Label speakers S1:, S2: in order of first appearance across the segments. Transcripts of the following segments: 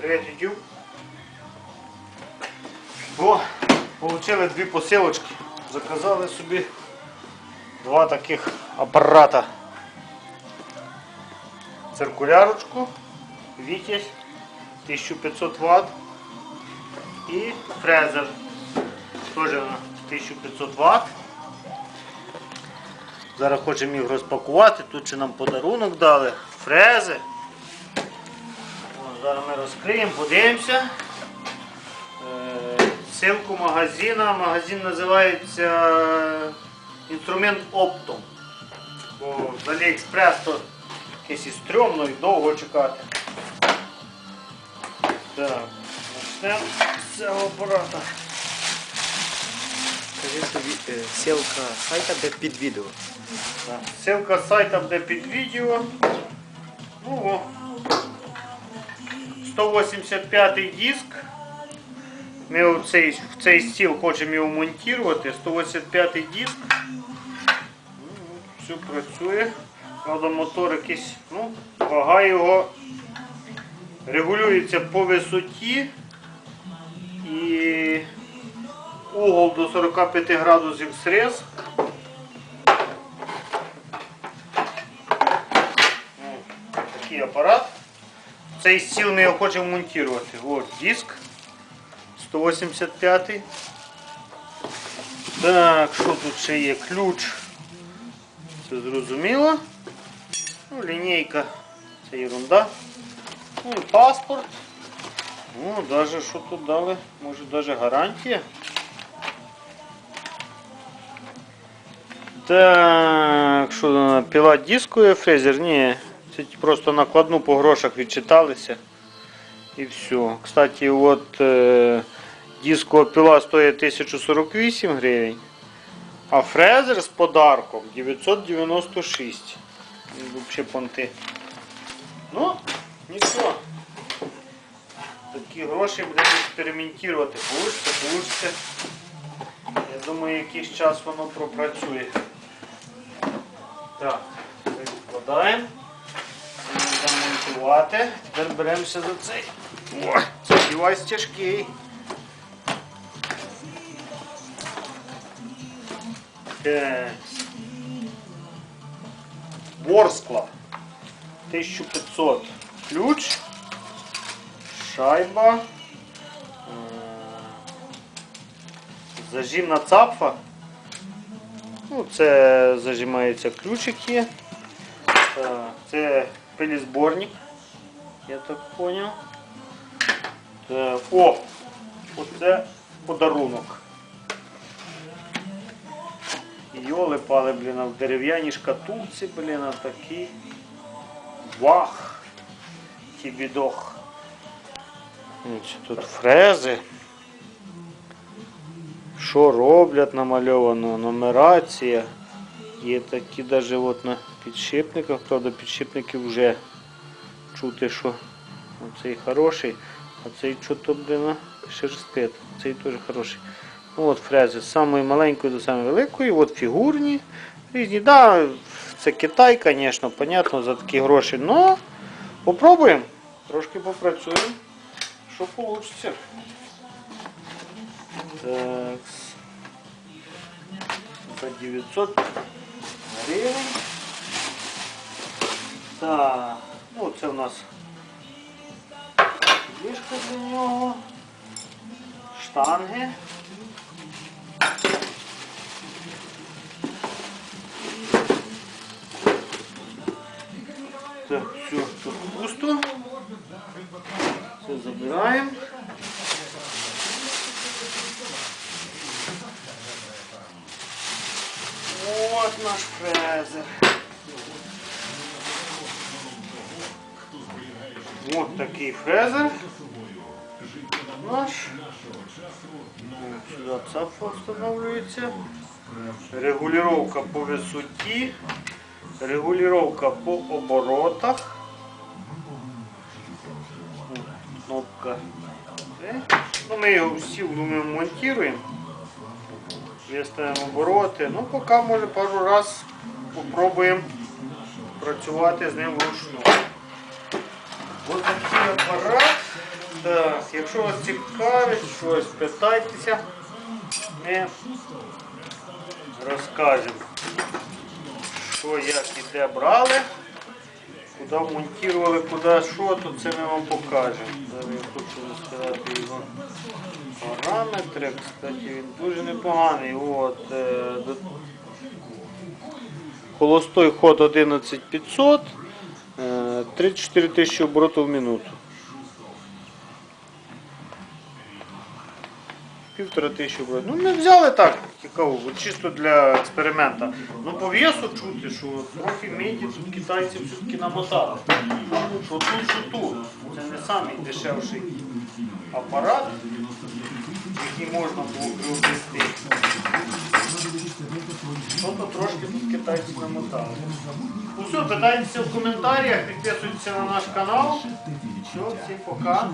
S1: Привіт, YouTube. Бо Получили дві посилочки. Заказали собі два таких апарата. Циркулярочку, вітязь 1500 Вт і фрезер. Теж 1500 Вт. Зараз хочемо їх розпакувати, тут ще нам подарунок дали, фрезер. О, зараз ми розкриємо, подивимося. Е, Ссылку магазина. Магазин називається інструмент Оптом. Бо з Аліекспрес то якесь і стрьомно і довго чекати. Так, почнемо з цього апарата.
S2: Скажи собі, е, ссылка сайта, де під відео.
S1: Так, Ссылка з сайта буде під відео. Ну, о. 185 диск. Ми у цей, в цей стіл хочемо його монтувати. 185 диск. Все працює. Правда, мотор якийсь, ну, вага його регулюється по висоті і угол до 45 градусів срез. Такий апарат. Цей стіл ми його хочемо монтувати. От диск 185. Так, що тут ще є? Ключ. Це зрозуміло. Ну, лінійка. Це ерунда. Ну і паспорт. Ну, даже що тут дали? Може даже гарантія. Так, що там, піла дискує фрезер? Ні, це просто накладну по грошах відчиталися. І все. Кстати, от е, дискова піла стоїть 1048 гривень, а фрезер з подарком 996. Взагалі понти. Ну, нічого. Такі гроші будемо експериментувати. Получиться, получиться. Я думаю, якийсь час воно пропрацює. Так, відкладаємо. Це монтувати. Тепер беремося за цей. О, цей девайс тяжкий. Так. Ворскла. 1500. Ключ. Шайба. Е, Зажимна цапфа. Ну, це зажимається ключик є. Так, це пилізборник. Я так зрозумів. Так, о! Оце подарунок. Йоли пали, блін, в дерев'яній шкатулці, блін, а такі. Вах! Тібідох. Значить, Тут фрези. Що роблять намальовано, нумерація. Є такі навіть от на підшипниках, правда підшипники вже чути, що цей хороший, а цей що-то блин, шерстит. Цей теж хороший. Ну от фрези з самої маленької до самої великої, от фігурні. Різні. Да, це Китай, звісно, понятно, за такі гроші. Но попробуємо. Трошки попрацюємо. Що вийде. Так. За 900 гривень. Так, ну це у нас ліжко для нього, штанги. Так, все, тут пусто. Це забираємо. Вот наш фрезер. Вот такий фрезер. Наш. Сюди цапфа встановлюється. Регулировка по висоті. Регулировка по оборотах. Кнопка. Ну, ми його всі думаю, монтуємо. Виставимо обороти. Ну, поки може пару раз попробуємо працювати з ним вручну. Ось такий апарат. Так, якщо вас цікавить, щось питайтеся. ми розкажемо, що як і де брали, куди вмонтували, куди що, то це ми вам покажемо. Зараз я хочу розказати його параметри. Кстати, він дуже непоганий. От, е, Холостой ход 11500, е, 34 тисячі оборотів в минуту. Півтора тисячі оборотів. Ну ми взяли так, цікаво, чисто для експеримента. Ну по весу чути, що трохи меді тут китайці все-таки намотали. Що тут, що тут. Це не самий дешевший апарат, який можна було приобрести. Тобто трошки тут китайці намотали. Ну все, питайтеся в коментарях, підписуйтесь на наш канал. Все, всім пока.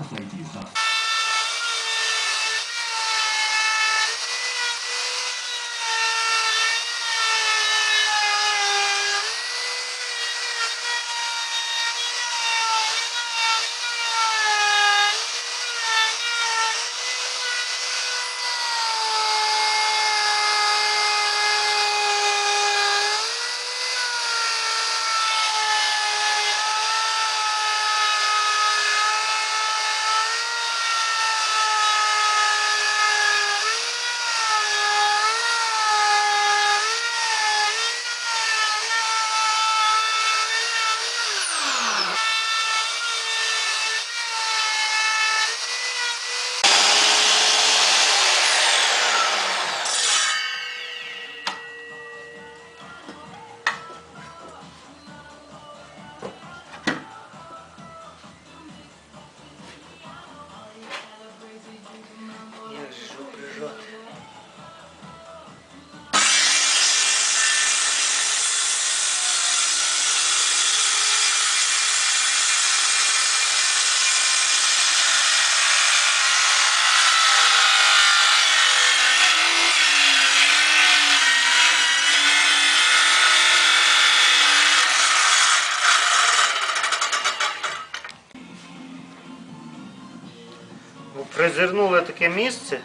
S1: Ну, таке місце.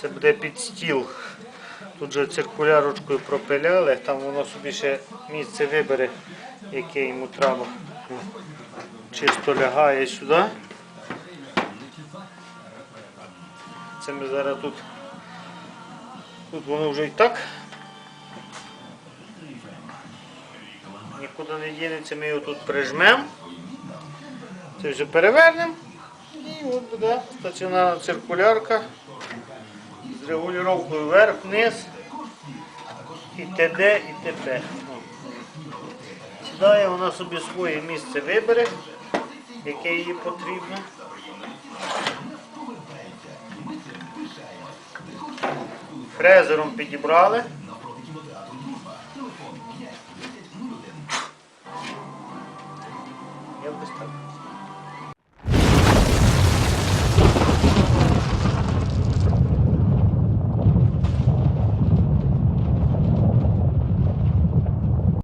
S1: Це буде під стіл. Тут же циркулярочкою пропиляли, там воно собі ще місце вибере, яке йому треба. Чисто лягає сюди. Це ми зараз тут. Тут воно вже і так. Нікуди не дінеться, ми його тут прижмемо. Це вже перевернемо. От буде стаціонарна циркулярка з регулюванням вверх-вниз і т.д. і т.п. Сідає, вона собі своє місце вибере, яке їй потрібно. Фрезером підібрали. Я так.